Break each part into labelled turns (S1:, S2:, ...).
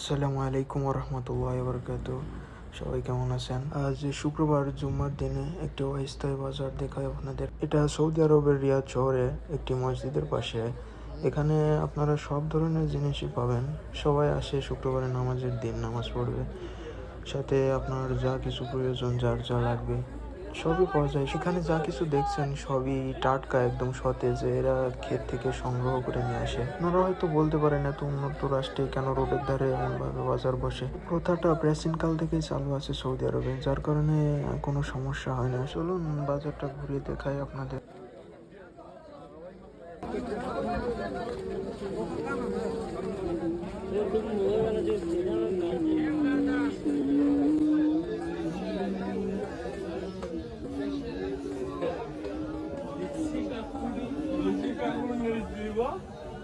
S1: আসসালামু আলাইকুম রহমতুল্লাহ বরকাত সবাই কেমন আছেন? আজ শুক্রবার জুম্মার দিনে একটি অস্থায়ী বাজার দেখায় আপনাদের। এটা সৌদি আরবের রিয়াদ শহরে একটি মসজিদের পাশে। এখানে আপনারা সব ধরনের জিনিসই পাবেন। সবাই আসে শুক্রবারে নামাজের দিন, নামাজ পড়বে। সাথে আপনার যা কিছু প্রয়োজন, যার যা লাগবে। সবই পাওয়া যায়। সেখানে যা কিছু দেখছেন সবই টাটকা, একদম সতেজ। এরা ক্ষেত থেকে সংগ্রহ করে নিয়ে আসে। আপনারা হয়তো বলতে পারেন, এত উন্নত রাষ্ট্রে কেন রোডের ধারে এমনভাবে বাজার বসে? প্রথাটা প্রাচীনকাল থেকেই চালু আছে সৌদি আরবে, যার কারণে কোনো সমস্যা হয় না। চলুন বাজারটা ঘুরিয়ে দেখাই আপনাদের।
S2: সকাল বেশি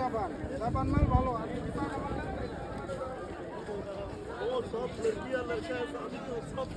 S2: জাপান জাপান মাল ভালো আর ও সব লড়কি আর লড়কা আমি তো সব